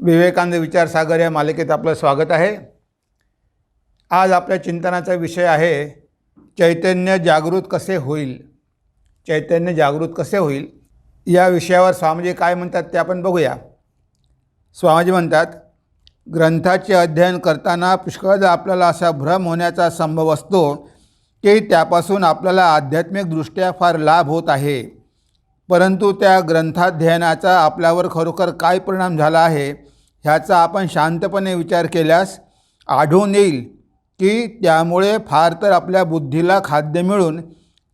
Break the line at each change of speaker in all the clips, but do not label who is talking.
विवेकानंद विचारसागर या मालिकेत आपलं स्वागत आहे. आज आपल्या चिंतनाचा विषय आहे चैतन्य जागृत कसे होईल? चैतन्य जागृत कसे होईल? या विषयावर स्वामीजी काय म्हणतात ते आपण बघूया. स्वामीजी म्हणतात ग्रंथाचे अध्ययन करताना पुष्कळदा आपल्याला असा भ्रम होण्याचा संभव असतो की त्यापासून आपल्याला आध्यात्मिकदृष्ट्या फार लाभ होत आहे. परंतु त्या ग्रंथाध्ययनाचा आपल्यावर खरोखर काय परिणाम झाला आहे ह्याचा आपण शांतपणे विचार केल्यास आढळून येईल की त्यामुळे फार तर आपल्या बुद्धीला खाद्य मिळून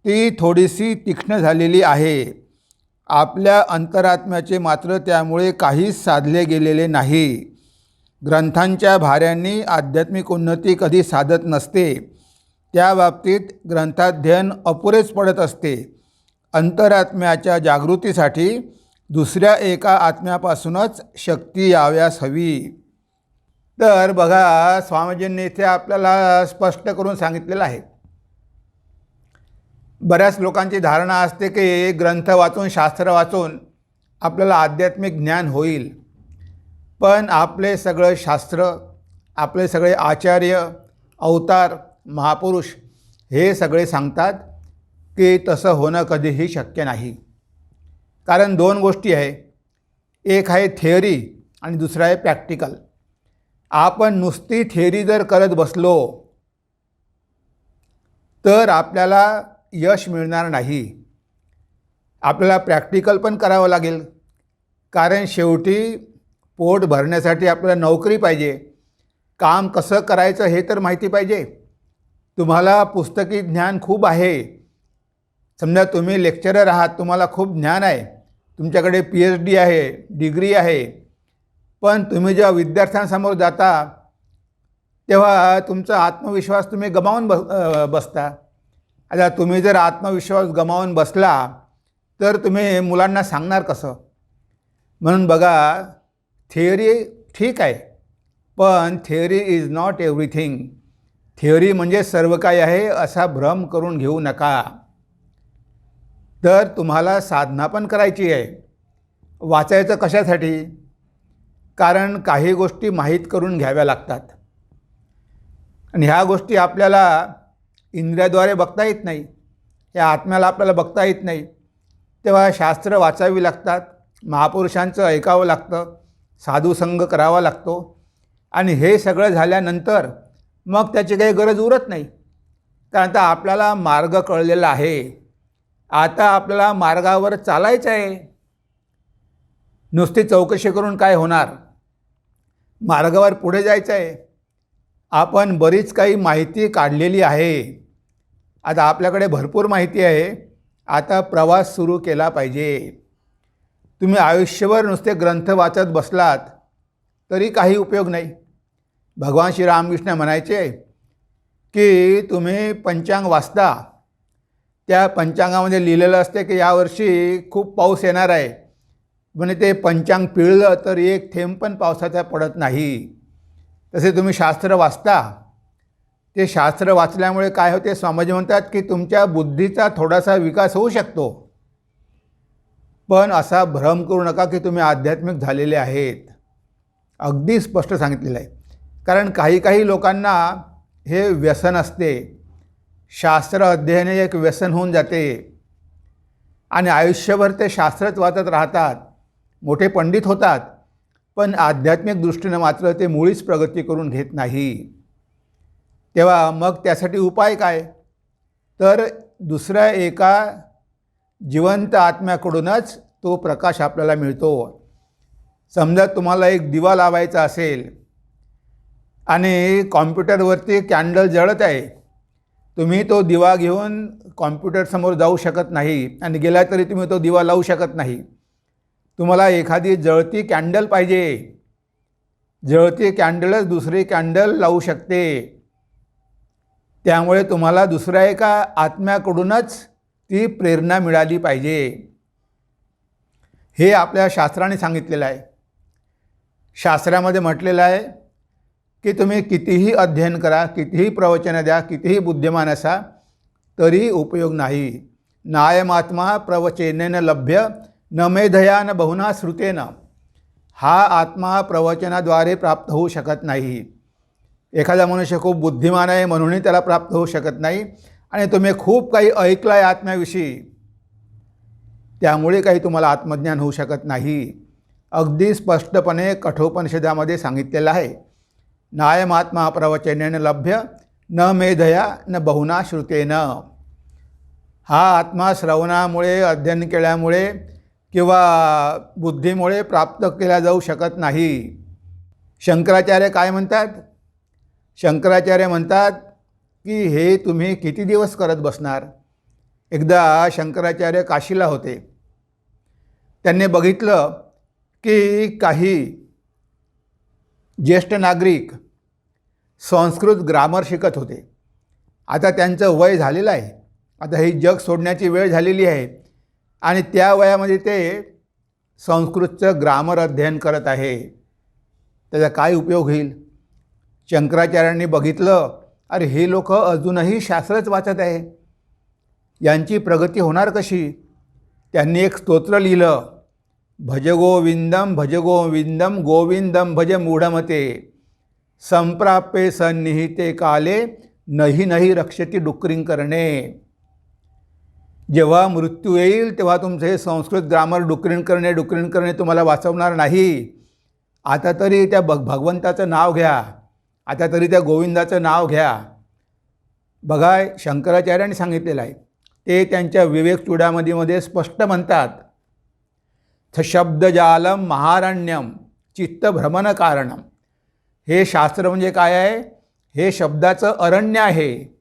ती थोडीशी तीक्ष्ण झालेली आहे. आपल्या अंतरात्म्याचे मात्र त्यामुळे काहीच साधले गेलेले नाही. ग्रंथांच्या भाऱ्यांनी आध्यात्मिक उन्नती कधी साधत नसते. त्या बाबतीत ग्रंथाध्ययन अपुरेच पडत असते. अंतरात्म्याच्या जागृतीसाठी दुसऱ्या एका आत्म्यापासूनच शक्ती याव्यास हवी. तर बघा स्वामीजींनी इथे आपल्याला स्पष्ट करून सांगितलेलं आहे. बऱ्याच लोकांची धारणा असते की ग्रंथ वाचून शास्त्र वाचून आपल्याला आध्यात्मिक ज्ञान होईल. पण आपले सगळं शास्त्र आपले सगळे आचार्य अवतार महापुरुष हे सगळे सांगतात की तसं होणं कधीही शक्य नाही. कारण दोन गोष्टी आहे. एक आहे थिअरी आणि दुसरं आहे प्रॅक्टिकल आपण नुसती थिअरी जर करत बसलो तर आपल्याला यश मिळणार नाही. आपल्याला प्रॅक्टिकल पण करावं लागेल. कारण शेवटी पोट भरण्यासाठी आपल्याला नोकरी पाहिजे. काम कसं करायचं हे तर माहिती पाहिजे. तुम्हाला पुस्तकी ज्ञान खूप आहे. समजा तुम्ही लेक्चरर आहात तुम्हाला खूप ज्ञान आहे तुमच्याकडे पी एच डी आहे डिग्री आहे पण तुम्ही जेव्हा विद्यार्थ्यांसमोर जाता तेव्हा तुमचा आत्मविश्वास तुम्ही गमावून बस बसता. आता तुम्ही जर आत्मविश्वास गमावून बसला तर तुम्ही मुलांना सांगणार कसं? म्हणून बघा थिअरी ठीक आहे पण theory is not everything theory म्हणजे सर्व काही आहे असा भ्रम करून घेऊ नका. तर तुम्हाला साधना पण करायची आहे. वाचायचं कशासाठी? कारण काही गोष्टी माहीत करून घ्याव्या लागतात. आणि ह्या गोष्टी आपल्याला इंद्रियाद्वारे बघता येत नाही. या आत्म्याला आपल्याला बघता येत नाही. तेव्हा शास्त्र वाचावी लागतात. महापुरुषांचं ऐकावं लागतं. साधुसंग करावा लागतो. आणि हे सगळं झाल्यानंतर मग त्याची काही गरज उरत नाही. कारण आता आपल्याला मार्ग कळलेला आहे. आता आपल्याला मार्गावर चालायचं आहे. नुसती चौकशी करून काय होणार? मार्गावर पुढे जायचं आहे. आपण बरीच काही माहिती काढलेली आहे. आता आपल्याकडे भरपूर माहिती आहे. आता प्रवास सुरू केला पाहिजे. तुम्ही आयुष्यभर नुसते ग्रंथ वाचत बसलात तरी काही उपयोग नाही. भगवान श्री रामकृष्ण म्हणायचे की तुम्ही पंचांग वाचता त्या पंचांगामध्ये लिहिलेलं असते की यावर्षी खूप पाऊस येणार आहे. म्हणजे ते पंचांग पिळलं तर एक थेंब पण पावसाचा पडत नाही. तसे तुम्ही शास्त्र वाचता. ते शास्त्र वाचल्यामुळे काय होते? स्वामीजी म्हणतात की तुमच्या बुद्धीचा थोडासा विकास होऊ शकतो. पण असा भ्रम करू नका की तुम्ही आध्यात्मिक झालेले आहेत. अगदी स्पष्ट सांगितलेलं आहे. कारण काही काही लोकांना हे व्यसन असते. शास्त्र अध्ययन एक व्यसन होऊन जाते. आणि आयुष्यभर ते शास्त्रच वाचत राहतात. मोठे पंडित होतात पण आध्यात्मिक दृष्टीनं मात्र ते मुळीच प्रगती करून घेत नाही. तेव्हा मग त्यासाठी उपाय काय? तर दुसऱ्या एका जिवंत आत्म्याकडूनच तो प्रकाश आपल्याला मिळतो. समजा तुम्हाला एक दिवा लावायचा असेल आणि कॉम्प्युटरवरती कॅन्डल जळत आहे तुम्ही तो दिवा घेऊन कॉम्प्युटरसमोर जाऊ शकत नाही आणि गेला तरी तुम्ही तो दिवा लावू शकत नाही. तुम्हाला एखादी जळती कॅन्डल पाहिजे. जळती कॅन्डलच दुसरी कॅन्डल लावू शकते. त्यामुळे तुम्हाला दुसऱ्या एका आत्म्याकडूनच ती प्रेरणा मिळाली पाहिजे. हे आपल्या शास्त्राने सांगितलेलं आहे. शास्त्रामध्ये म्हटलेलं आहे की तुम्ही कितीही अध्ययन करा कितीही प्रवचनं द्या कितीही बुद्धिमान असा तरी उपयोग नाही. नायमात्मा प्रवचनेन लभ्य न मेधया न बहुना श्रुतेनं. हा आत्मा प्रवचनाद्वारे प्राप्त होऊ शकत नाही. एखादा मनुष्य खूप बुद्धिमान आहे म्हणूनही त्याला प्राप्त होऊ शकत नाही. आणि तुम्ही खूप काही ऐकलं आहे आत्म्याविषयी. त्यामुळे काही तुम्हाला आत्मज्ञान होऊ शकत नाही. अगदी स्पष्टपणे कठोपनिषदामध्ये सांगितलेलं आहे. नायमात्मा प्रवचनेन लभ्य न मेधया न बहुना श्रुतेनं. हा आत्मा श्रवणामुळे अध्ययन केल्यामुळे किंवा बुद्धीमुळे प्राप्त केला जाऊ शकत नाही. शंकराचार्य काय म्हणतात? शंकराचार्य म्हणतात की हे तुम्ही किती दिवस करत बसणार? एकदा शंकराचार्य काशीला होते. त्यांनी बघितलं की काही ज्येष्ठ नागरिक संस्कृत ग्रामर शिकत होते. आता त्यांचं वय झालेलं आहे. आता ही जग सोडण्याची वेळ झालेली आहे. आणि त्या वयामध्ये ते संस्कृतचं ग्रामर अध्ययन करत आहे. त्याचा काय उपयोग होईल? शंकराचार्यांनी बघितलं अरे हे लोक अजूनही शास्त्रच वाचत आहे. यांची प्रगती होणार कशी? त्यांनी एक स्तोत्र लिहिलं. भज गोविंदम भज गोविंदम गोविंदम भज मूढमते। संप्राप्ये सन्निहिते काले नही नही रक्षती डुकरिंग करणे। जेव्हा मृत्यू येईल तेव्हा तुमचं हे संस्कृत ग्रामर डुकरीण करणे डुकरीण करणे तुम्हाला वाचवणार नाही. आता तरी त्या भग भगवंताचं नाव घ्या. आता तरी त्या गोविंदाचं नाव घ्या. बघा शंकराचार्यांनी सांगितलेलं आहे. ते त्यांच्या विवेक चुडामधीमध्ये स्पष्ट म्हणतात. शब्दजालम महारण्यम चित्तभ्रमण कारणम हे शास्त्र म्हणजे काय आहे? हे शब्दाचं अरण्य आहे.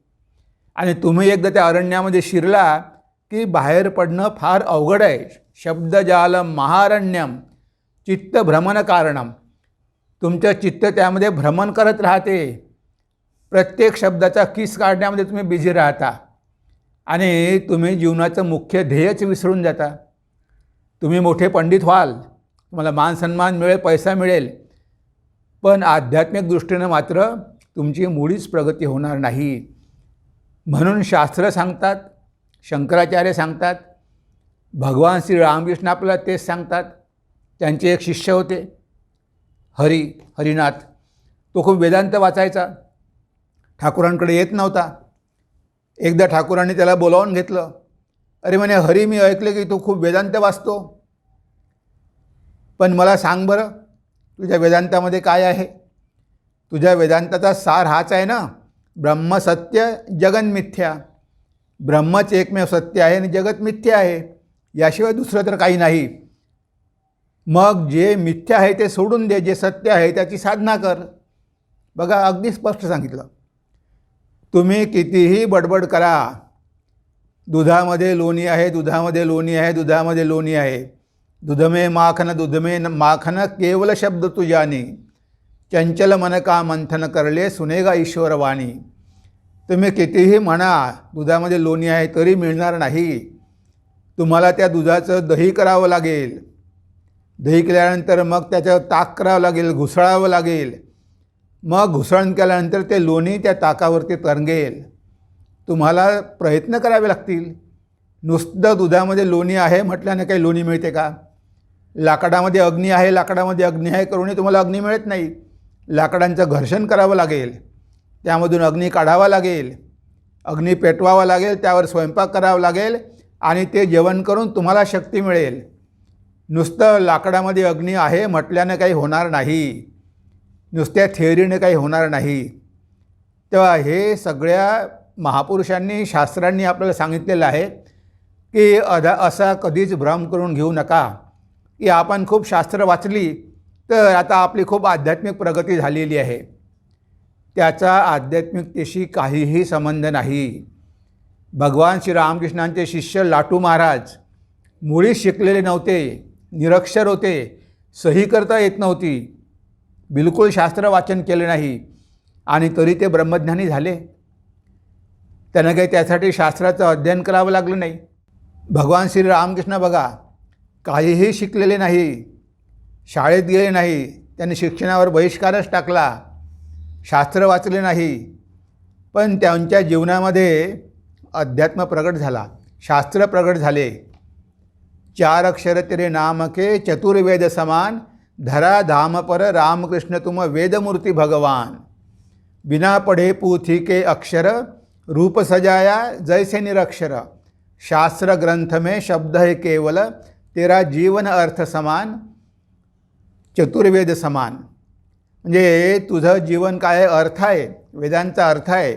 आणि तुम्ही एकदा त्या अरण्यामध्ये शिरला की बाहेर पडणं फार अवघड आहे. शब्दजालम महारण्यम चित्तभ्रमण कारणम तुमचं चित्त त्यामध्ये भ्रमण करत राहते. प्रत्येक शब्दाचा किस काढण्यामध्ये तुम्ही बिझी राहता. आणि तुम्ही जीवनाचं मुख्य ध्येयच विसरून जाता. तुम्ही मोठे पंडित व्हाल तुम्हाला मान सन्मान मिळेल पैसा मिळेल. पण आध्यात्मिक दृष्टीनं मात्र तुमची मुळीच प्रगती होणार नाही. म्हणून शास्त्र सांगतात शंकराचार्य सांगतात भगवान श्री रामकृष्ण आपल्याला तेच सांगतात. त्यांचे एक शिष्य होते हरी हरिनाथ. तो खूप वेदांत वाचायचा. ठाकूरांकडे येत नव्हता. एकदा ठाकूरांनी त्याला बोलावून घेतलं. अरे म्हणे हरी मी ऐकले की तू खूप वेदांत वाचतो. पण मला सांग बरं तुझ्या वेदांतामध्ये काय आहे? तुझ्या वेदांताचा सार हाच आहे ना ब्रह्मसत्य जगन्मिथ्या ब्रह्मच एकमेव सत्य आहे आणि जगत मिथ्या आहे. याशिवाय दुसरं तर काही नाही. मग जे मिथ्या आहे ते सोडून दे जे सत्य आहे त्याची साधना कर. बघा अगदी स्पष्ट सांगितलं. तुम्ही कितीही बडबड करा दुधामध्ये लोणी आहे दुधामध्ये लोणी आहे दुधामध्ये लोणी आहे. दुधमे माखन दुधमे न माखन केवल शब्द तुझ्याने. चंचल मन का मंथन करले सुनेगा ईश्वर वाणी तुम्ही कितीही म्हणा दुधामध्ये लोणी आहे तरी मिळणार नाही. तुम्हाला त्या दुधाचं दही करावं लागेल. दही केल्यानंतर मग त्याचं ताक करावं लागेल घुसळावं लागेल. मग घुसळण केल्यानंतर ते लोणी त्या ताकावरती तरंगेल. तुम्हाला प्रयत्न करावे लागतील. नुसतं दुधामध्ये लोणी आहे म्हटल्याने काही लोणी मिळते का? लाकडामध्ये अग्नी आहे लाकडामध्ये अग्नी आहे करूनही तुम्हाला अग्नी मिळत नाही. लाकडांचं घर्षण करावं लागेल. त्यामधून अग्नी काढावा लागेल. अग्नी पेटवावा लागेल त्यावर स्वयंपाक करावा लागेल आणि ते जेवण करून तुम्हाला शक्ती मिळेल. नुसतं लाकडामध्ये अग्नी आहे म्हटल्यानं काही होणार नाही. नुसत्या थेअरीने काही होणार नाही. तेव्हा हे सगळ्या महापुरुषांनी शास्त्रांनी आपल्याला सांगितलेलं आहे की अधा असा कधीच भ्रम करून घेऊ नका. की आपण खूप शास्त्र वाचली तर आता आपली खूप आध्यात्मिक प्रगती झालेली आहे. त्याचा आध्यात्मिकतेशी काहीही संबंध नाही. भगवान श्री रामकृष्णांचे शिष्य लाटू महाराज मुळीच शिकलेले नव्हते निरक्षर होते सही करता येत नव्हती. बिलकुल शास्त्र वाचन केले नाही. आणि तरी ते ब्रह्मज्ञानी झाले. त्यांना काही त्यासाठी शास्त्राचं अध्ययन करावं लागलं नाही. भगवान श्री रामकृष्ण बघा काहीही शिकलेले नाही शाळेत गेले नाही त्यांनी शिक्षणावर बहिष्कारच टाकला शास्त्र वाचले नाही पण त्यांच्या जीवनामध्ये अध्यात्म प्रगट झाला शास्त्र प्रगट झाले. चार अक्षर तिरे नामके चतुर्वेद समान धरा धाम पर रामकृष्ण तुम वेदमूर्ती भगवान. बिना पढ़े पुथी के अक्षर रूप सजाया जैसे निरक्षर। शास्त्र ग्रंथ में शब्द है केवल तेरा जीवन अर्थ समान चतुर्वेद समान। म्हणजे तुझं जीवन काय अर्थ आहे वेदांचा अर्थ आहे.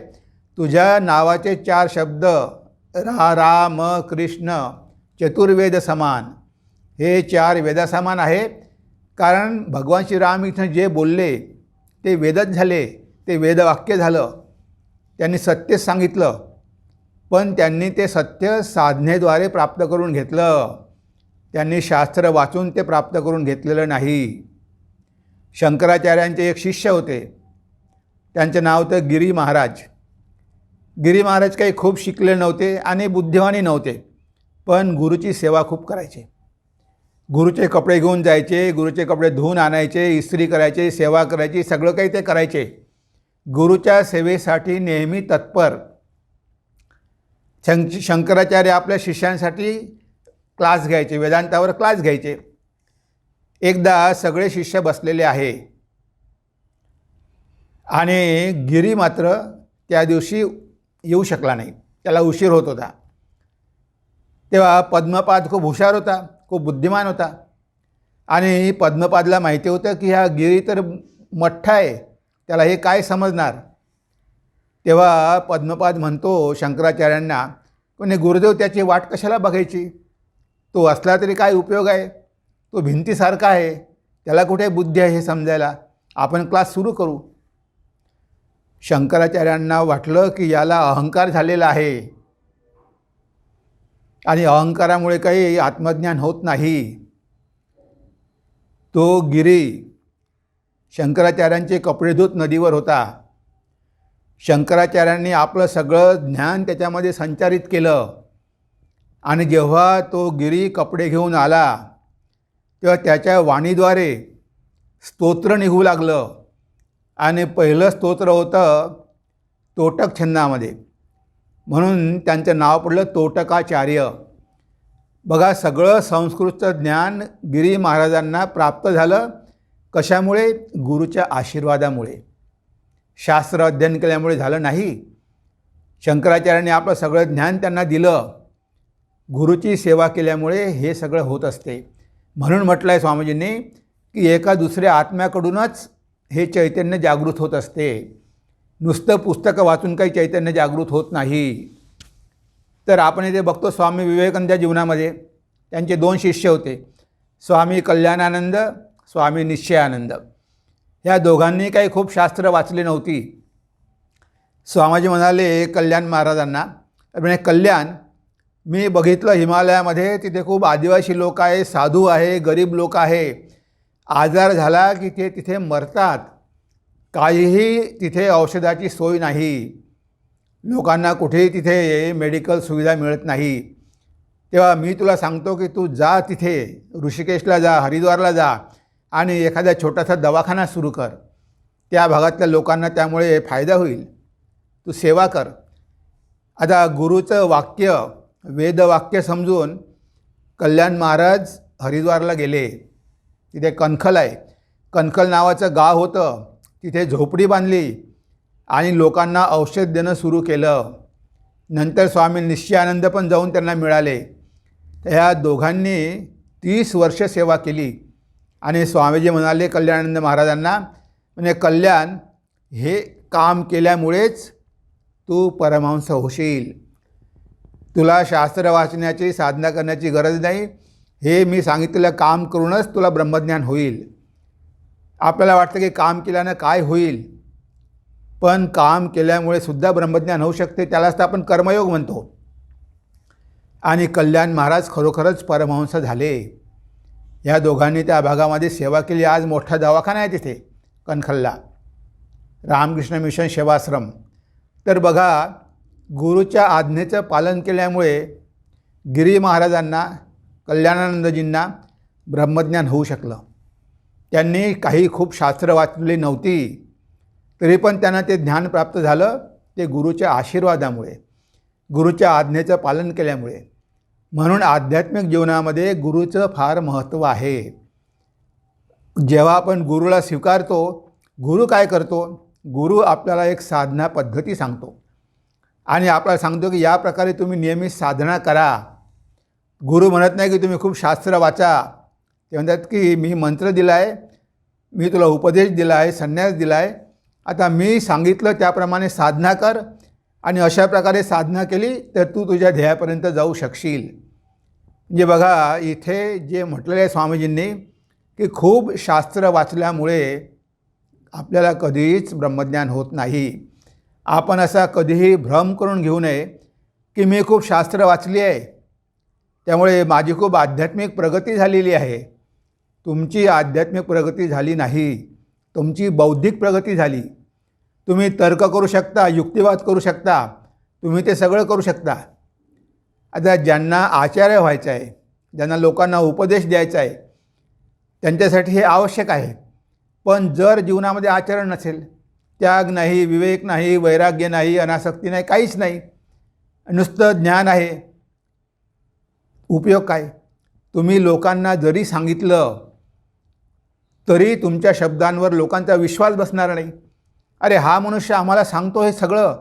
तुझ्या नावाचे चार शब्द रा राम कृष्ण चतुर्वेद समान. हे चार वेदासमान आहे. कारण भगवान श्रीराम इथं जे बोलले ते वेदच झाले ते वेदवाक्य झालं. त्यांनी सत्य सांगितलं. पण त्यांनी ते सत्य साधनेद्वारे प्राप्त करून घेतलं. त्यांनी शास्त्र वाचून ते प्राप्त करून घेतलेलं नाही. शंकराचार्यांचे एक शिष्य होते. त्यांचं नाव होतं गिरी महाराज. गिरी महाराज काही खूप शिकले नव्हते आणि बुद्धिवानी नव्हते पण गुरुची सेवा खूप करायचे. गुरुचे कपडे घेऊन जायचे गुरुचे कपडे धुवून आणायचे इस्त्री करायचे सेवा करायची सगळं काही ते करायचे. गुरुच्या सेवेसाठी नेहमी तत्पर. शंक शंकराचार्य आपल्या शिष्यांसाठी क्लास घ्यायचे वेदांतावर क्लास घ्यायचे. एकदा सगळे शिष्य बसलेले आहे. आणि गिरी मात्र त्या दिवशी येऊ शकला नाही. त्याला उशीर होत होता. तेव्हा पद्मपाद खूप हुशार होता खूप बुद्धिमान होता. आणि पद्मपादला माहिती होतं की हा गिरी तर मठ्ठा आहे. त्याला हे काय समजणार? तेव्हा पद्मपाद म्हणतो शंकराचार्यांना पण हे गुरुदेव त्याची वाट कशाला बघायची? तो असला तरी काय उपयोग आहे? तो भिंतीसारखा आहे. त्याला कुठे बुद्धी आहे हे समजायला? आपण क्लास सुरू करू. शंकराचार्यांना वाटलं की याला अहंकार झालेला आहे. आणि अहंकारामुळे काही आत्मज्ञान होत नाही. तो गिरी शंकराचार्यांचे कपडे धूत नदीवर होता. शंकराचार्यांनी आपलं सगळं ज्ञान त्याच्यामध्ये संचारित केलं. आणि जेव्हा तो गिरी कपडे घेऊन आला तेव्हा त्याच्या वाणीद्वारे स्तोत्र निघू लागलं. आणि पहिलं स्तोत्र होतं तोटक छंदामध्ये. म्हणून त्यांचं नाव पडलं तोटकाचार्य. बघा सगळं संस्कृतचं ज्ञान गिरी महाराजांना प्राप्त झालं. कशामुळे? गुरुच्या आशीर्वादामुळे. शास्त्र अध्ययन केल्यामुळे झालं नाही. शंकराचार्याने आपलं सगळं ज्ञान त्यांना दिलं. गुरुची सेवा केल्यामुळे हे सगळं होत असते. म्हणून म्हटलं आहे स्वामीजींनी की एका दुसऱ्या आत्म्याकडूनच हे चैतन्य जागृत होत असते. नुसतं पुस्तकं वाचून काही चैतन्य जागृत होत नाही. तर आपण इथे बघतो स्वामी विवेकानंद जीवनामध्ये. त्यांचे दोन शिष्य होते. स्वामी कल्याणानंद स्वामी निश्चयानंद. ह्या दोघांनी काही खूप शास्त्र वाचली नव्हती. स्वामीजी म्हणाले कल्याण महाराजांना म्हणजे कल्याण मी बघितलं हिमालयामध्ये तिथे खूप आदिवासी लोक आहे साधू आहे गरीब लोक आहे. आजार झाला की ते तिथे मरतात. काहीही तिथे औषधाची सोय नाही. लोकांना कुठेही तिथे मेडिकल सुविधा मिळत नाही. तेव्हा मी तुला सांगतो की तू जा तिथे ऋषिकेशला जा हरिद्वारला जा. आणि एखादा छोटासा दवाखाना सुरू कर. त्या भागातल्या लोकांना त्यामुळे फायदा होईल. तू सेवा कर. आता गुरुचं वाक्य वेदवाक्य समजून कल्याण महाराज हरिद्वारला गेले. तिथे कणखल आहे. कणखल नावाचं गाव होतं. तिथे झोपडी बांधली आणि लोकांना औषध देणं सुरू केलं. नंतर स्वामी निश्चयानंद पण जाऊन त्यांना मिळाले. ह्या दोघांनी तीस वर्ष सेवा केली. आणि स्वामीजी म्हणाले कल्याणानंद महाराजांना म्हणजे कल्याण हे काम केल्यामुळेच तू परमहंस होशील. तुला शास्त्र वाचण्याची साधना करण्याची गरज नाही. हे मी सांगितलेलं काम करूनच तुला ब्रह्मज्ञान होईल. आपल्याला वाटतं की काम केल्यानं काय होईल? पण काम केल्यामुळे सुद्धा ब्रह्मज्ञान होऊ शकते त्यालाच तर आपण कर्मयोग म्हणतो. आणि कल्याण महाराज खरोखरच परमहंस झाले. या दोघांनी त्या भागामध्ये सेवा केली. आज मोठा दवाखाना आहे तिथे कणखल्ला. रामकृष्ण मिशन सेवाश्रम. तर बघा गुरुच्या आज्ञेचं पालन केल्यामुळे गिरी महाराजांना कल्याणानंदजींना ब्रह्मज्ञान होऊ शकलं. त्यांनी काही खूप शास्त्र वाचली नव्हती तरी पण त्यांना ते ज्ञान प्राप्त झालं ते गुरुच्या आशीर्वादामुळे गुरुच्या आज्ञेचं पालन केल्यामुळे. म्हणून आध्यात्मिक जीवनामध्ये गुरुचं फार महत्त्व आहे. जेव्हा आपण गुरुला स्वीकारतो गुरु काय करतो? गुरु आपल्याला एक साधना पद्धती सांगतो. आणि आपल्याला सांगतो की या प्रकारे तुम्ही नियमित साधना करा. गुरु म्हणत नाही की तुम्ही खूप शास्त्र वाचा. ते म्हणतात की मी मंत्र दिला आहे मी तुला उपदेश दिला आहे संन्यास दिला आहे आता मी सांगितलं त्याप्रमाणे साधना कर. आणि अशा प्रकारे साधना केली तर तू तुझ्या ध्येयापर्यंत जाऊ शकशील. म्हणजे बघा इथे जे म्हटलेलं आहे स्वामीजींनी की खूप शास्त्र वाचल्यामुळे आपल्याला कधीच ब्रह्मज्ञान होत नाही. आपण असा कधीही भ्रम करून घेऊ नये की मी खूप शास्त्र वाचली आहे. त्यामुळे माझी खूप आध्यात्मिक प्रगती झालेली आहे. तुमची आध्यात्मिक प्रगती झाली नाही. तुमची बौद्धिक प्रगती झाली. तुम्ही तर्क करू शकता युक्तिवाद करू शकता तुम्ही ते सगळं करू शकता. आता ज्यांना आचार्य व्हायचं आहे ज्यांना लोकांना उपदेश द्यायचा आहे त्यांच्यासाठी हे आवश्यक आहे. पण जर जीवनामध्ये आचरण नसेल त्याग नाही विवेक नाही वैराग्य नाही अनासक्ती नाही काहीच नाही नुसतं ज्ञान आहे उपयोग काय? तुम्ही लोकांना जरी सांगितलं तरी तुमच्या शब्दांवर लोकांचा विश्वास बसणार नाही. अरे हा मनुष्य आम्हाला सांगतो हे सगळं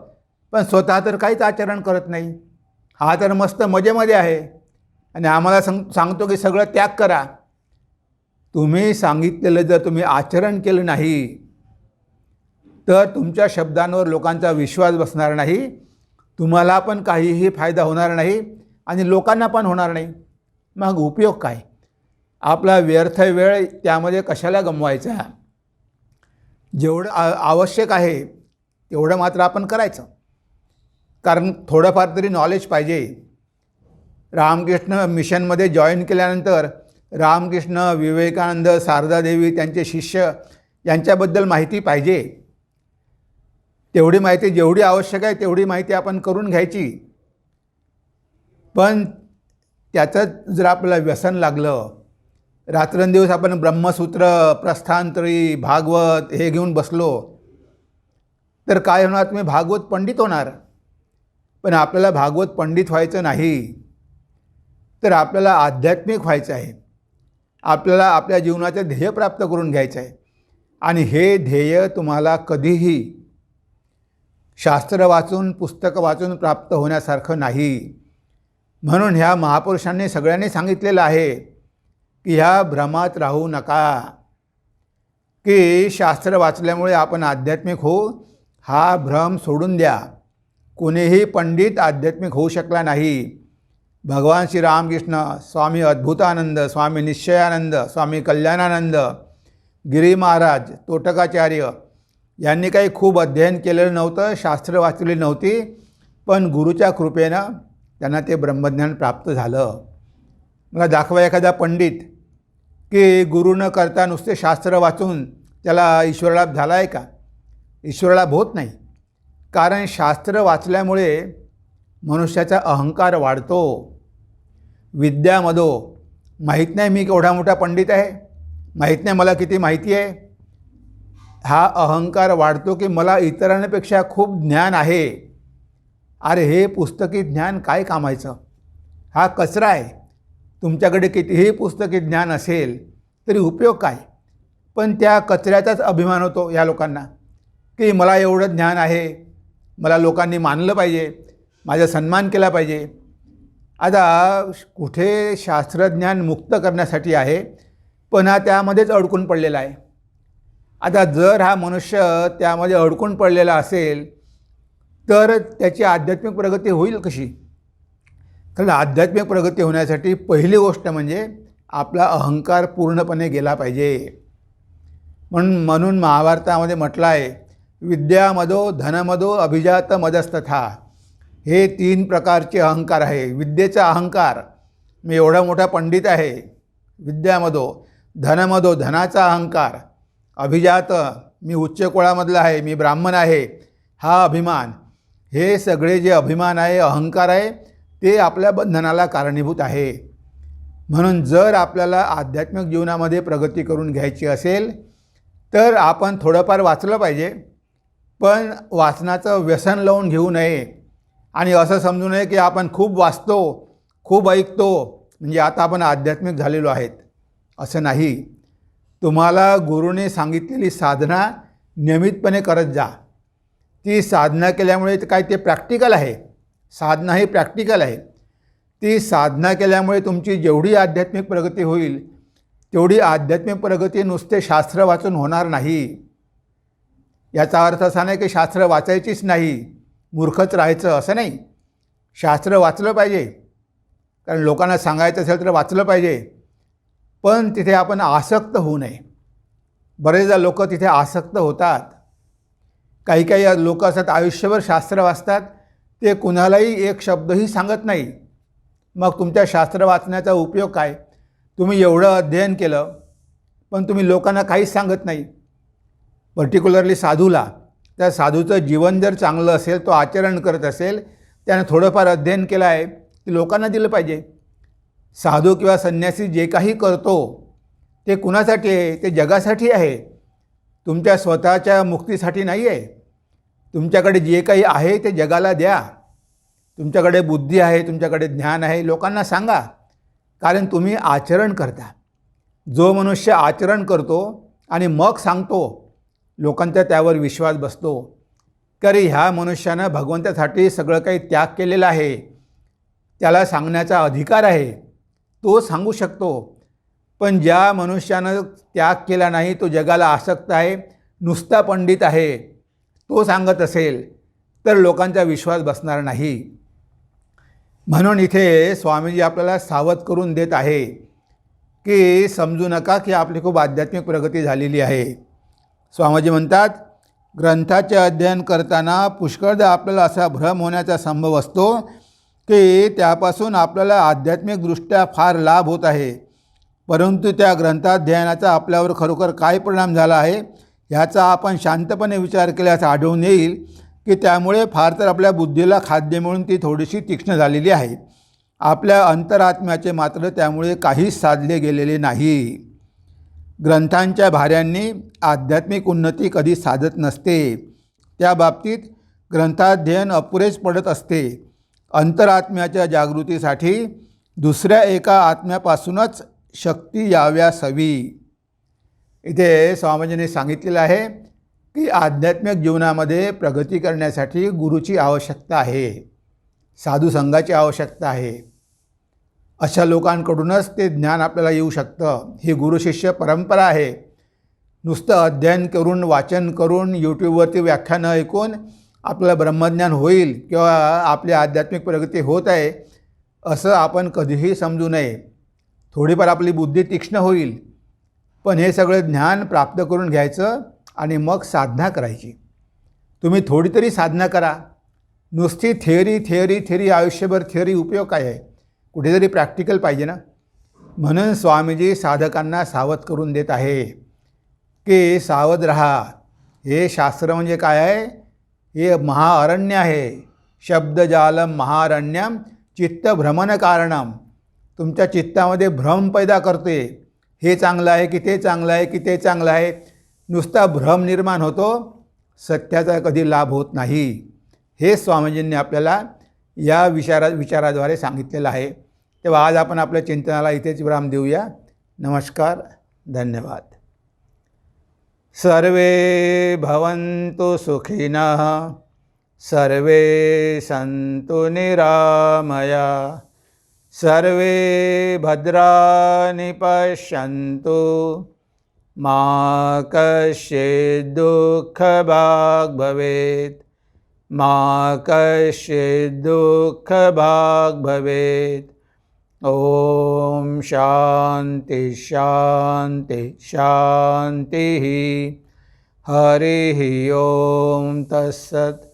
पण स्वतः तर काहीच आचरण करत नाही. हा तर मस्त मजेमध्ये आहे. आणि आम्हाला सांग सांगतो की सगळं त्याग करा. तुम्ही सांगितलेलं जर तुम्ही आचरण केलं नाही तर तुमच्या शब्दांवर लोकांचा विश्वास बसणार नाही. तुम्हाला पण काहीही फायदा होणार नाही आणि लोकांना पण होणार नाही. मग उपयोग काय? आपला व्यर्थ वेळ त्यामध्ये कशाला गमवायचा? जेवढं आवश्यक आहे तेवढं मात्र आपण करायचं. कारण थोडंफार तरी नॉलेज पाहिजे. रामकृष्ण मिशनमध्ये जॉईन केल्यानंतर रामकृष्ण विवेकानंद शारदादेवी त्यांचे शिष्य यांच्याबद्दल माहिती पाहिजे. तेवढी माहिती जेवढी आवश्यक आहे तेवढी माहिती आपण करून घ्यायची. पण त्याचं जर आपल्याला व्यसन लागलं रात्रंदिवस आपण ब्रह्मसूत्र प्रस्थांतरी भागवत हे घेऊन बसलो तर काय होणार? तुम्ही भागवत पंडित होणार. पण आपल्याला भागवत पंडित व्हायचं नाही. तर आपल्याला आध्यात्मिक व्हायचं आहे. आपल्याला आपल्या जीवनाचं ध्येय प्राप्त करून घ्यायचं आहे. आणि हे ध्येय तुम्हाला कधीही शास्त्र वाचून पुस्तकं वाचून प्राप्त होण्यासारखं नाही. म्हणून ह्या महापुरुषांनी सगळ्यांनी सांगितलेलं आहे की ह्या भ्रमात राहू नका. की शास्त्र वाचल्यामुळे आपण आध्यात्मिक होऊ हा भ्रम सोडून द्या. कोणीही पंडित आध्यात्मिक होऊ शकला नाही. भगवान श्री रामकृष्ण स्वामी अद्भुतानंद स्वामी निश्चयानंद स्वामी कल्याणानंद गिरी महाराज तोटकाचार्य यांनी काही खूप अध्ययन केलेलं नव्हतं शास्त्र वाचलेली नव्हती पण गुरुच्या कृपेनं त्यांना ते ब्रह्मज्ञान प्राप्त झालं. मला दाखवा एखादा पंडित की गुरु न करता नुसते शास्त्र वाचून त्याला ईश्वरलाभ झाला आहे का? ईश्वरलाभ होत नाही. कारण शास्त्र वाचल्यामुळे मनुष्याचा अहंकार वाढतो. विद्यामधो माहीत नाही मी केवढा मोठा पंडित आहे? माहीत नाही मला किती माहिती आहे? हा अहंकार वाढतो की मला इतरांपेक्षा खूप ज्ञान आहे. अरे हे पुस्तकी ज्ञान काय कामायचं? हा कचरा आहे. तुमच्याकडे कितीही पुस्तके ज्ञान असेल तरी उपयोग काय? पण त्या कचऱ्याचाच अभिमान होतो या लोकांना की मला एवढं ज्ञान आहे मला लोकांनी मानलं पाहिजे माझा सन्मान केला पाहिजे. आता कुठे शास्त्रज्ञान मुक्त करण्यासाठी आहे पण हा त्यामध्येच अडकून पडलेला आहे. आता जर हा मनुष्य त्यामध्ये अडकून पडलेला असेल तर त्याची आध्यात्मिक प्रगती होईल कशी? कारण आध्यात्मिक प्रगती होण्यासाठी पहिली गोष्ट म्हणजे आपला अहंकार पूर्णपणे गेला पाहिजे. म्हणून म्हणून महाभारतामध्ये म्हटलं आहे विद्यामधो धनमधो अभिजात मदस्तथा. हे तीन प्रकारचे अहंकार आहे. विद्येचा अहंकार मी एवढा मोठा पंडित आहे. विद्यामधो धनमधो धनाचा अहंकार. अभिजात मी उच्च कुळामधला आहे मी ब्राह्मण आहे. हा अभिमान. हे सगळे जे अभिमान आहे अहंकार आहे ते आपल्या बंधनाला कारणीभूत आहे. म्हणून जर आपल्याला आध्यात्मिक जीवनामध्ये प्रगती करून घ्यायची असेल तर आपण थोडंफार वाचलं पाहिजे. पण वाचनाचं व्यसन लावून घेऊ नये. आणि असं समजू नये की आपण खूप वाचतो खूप ऐकतो म्हणजे आता आपण आध्यात्मिक झालेलो आहेत. असं नाही. तुम्हाला गुरुने सांगितलेली साधना नियमितपणे करत जा. ती साधना केल्यामुळे ते काय ते प्रॅक्टिकल आहे. साधना ही प्रॅक्टिकल आहे. ती साधना केल्यामुळे तुमची जेवढी आध्यात्मिक प्रगती होईल तेवढी आध्यात्मिक प्रगती नुसते शास्त्र वाचून होणार नाही. याचा अर्थ असा नाही की शास्त्र वाचायचीच नाही मूर्खच राहायचं असं नाही. शास्त्र वाचलं पाहिजे. कारण लोकांना सांगायचं असेल तर वाचलं पाहिजे. पण तिथे आपण आसक्त होऊ नये. बरेचदा लोक तिथे आसक्त होतात. काही काही लोक असतात आयुष्यभर शास्त्र वाचतात. ते कुणालाही एक शब्दही सांगत नाही. मग तुमच्या शास्त्र वाचण्याचा उपयोग काय? तुम्ही एवढं अध्ययन केलं पण तुम्ही लोकांना काहीच सांगत नाही. पर्टिक्युलरली साधूला. त्या साधूचं जीवन जर चांगलं असेल तो आचरण करत असेल त्यानं थोडंफार अध्ययन केलं आहे ते लोकांना दिलं पाहिजे. साधू किंवा संन्यासी जे काही करतो ते कुणासाठी आहे? ते जगासाठी आहे. तुमच्या स्वतःच्या मुक्तीसाठी नाही आहे तुमच्याकडे जे काही आहे ते जगाला द्या. तुमच्याकडे बुद्धी आहे तुमच्याकडे ज्ञान आहे लोकांना सांगा. कारण तुम्ही आचरण करता. जो मनुष्य आचरण करतो आणि मग सांगतो लोकांचा त्यावर विश्वास बसतो. तरी ह्या मनुष्यानं भगवंतासाठी सगळं काही त्याग केलेलं आहे. त्याला सांगण्याचा अधिकार आहे. तो सांगू शकतो. पण ज्या मनुष्यानं त्याग केला नाही तो जगाला आसक्त आहे नुसता पंडित आहे. तो सांगत असेल तर लोकांचा विश्वास बसणार नाही. म्हणून इथे स्वामीजी आपल्याला सावध करून देत आहे की समजू नका की आपली खूप आध्यात्मिक प्रगती झालेली आहे. स्वामीजी म्हणतात ग्रंथाचे अध्ययन करताना पुष्कळदा आपल्याला असा भ्रम होण्याचा संभव असतो की त्यापासून आपल्याला आध्यात्मिकदृष्ट्या फार लाभ होत आहे. परंतु त्या ग्रंथाध्ययनाचा आपल्यावर खरोखर काय परिणाम झाला आहे ह्याचा आपण शांतपणे विचार केल्यास आढळून येईल की त्यामुळे फार तर आपल्या बुद्धीला खाद्य मिळून ती थोडीशी तीक्ष्ण झालेली आहे. आपल्या अंतरात्म्याचे मात्र त्यामुळे काहीच साधले गेलेले नाही. ग्रंथांच्या भाऱ्यांनी आध्यात्मिक उन्नती कधी साधत नसते. त्या बाबतीत ग्रंथाध्ययन अपुरेच पडत असते. अंतरात्म्याच्या जागृतीसाठी दुसऱ्या एका आत्म्यापासूनच शक्ती याव्यास हवी. इथे स्वामीजींनी सांगितलेलं आहे की आध्यात्मिक जीवनामध्ये प्रगती करण्यासाठी गुरुची आवश्यकता आहे साधू संघाची आवश्यकता आहे. अशा लोकांकडूनच ते ज्ञान आपल्याला येऊ शकतं. ही गुरुशिष्य परंपरा आहे. नुसतं अध्ययन करून वाचन करून यूट्यूबवरती व्याख्यानं ऐकून आपल्याला ब्रह्मज्ञान होईल किंवा आपली आध्यात्मिक प्रगती होत आहे असं आपण कधीही समजू नये. थोडीफार आपली बुद्धी तीक्ष्ण होईल. पण हे सगळं ज्ञान प्राप्त करून घ्यायचं आणि मग साधना करायची. तुम्ही थोडी तरी साधना करा. नुसती थिअरी थिअरी थिअरी आयुष्यभर थिअरी उपयोग काय आहे? कुठेतरी प्रॅक्टिकल पाहिजे ना? म्हणून स्वामीजी साधकांना सावध करून देत आहे की सावध रहा. हे शास्त्र म्हणजे काय आहे? हे महाअरण्य आहे. शब्दजालम महारण्यम चित्तभ्रमण कारणम. तुमच्या चित्तामध्ये भ्रम पैदा करते. हे चांगलं आहे की ते चांगलं आहे की ते चांगलं आहे. नुसता भ्रम निर्माण होतो सत्याचा कधी लाभ होत नाही. हे स्वामीजींनी आपल्याला या विचारा विचाराद्वारे सांगितलेलं आहे. तेव्हा आज आपण आपल्या चिंतनाला इथेच विराम देऊया. नमस्कार धन्यवाद. सर्वे भवन्तु सुखिनः सर्वे सन्तु निरामया। सर्वे भद्राणि पश्यन्तु मा कश्चित् भवेत्। मा दुःखभाग् भवेत्। ॐ शान्ति शान्ति शान्तिः। हरिः ॐ तत्सत्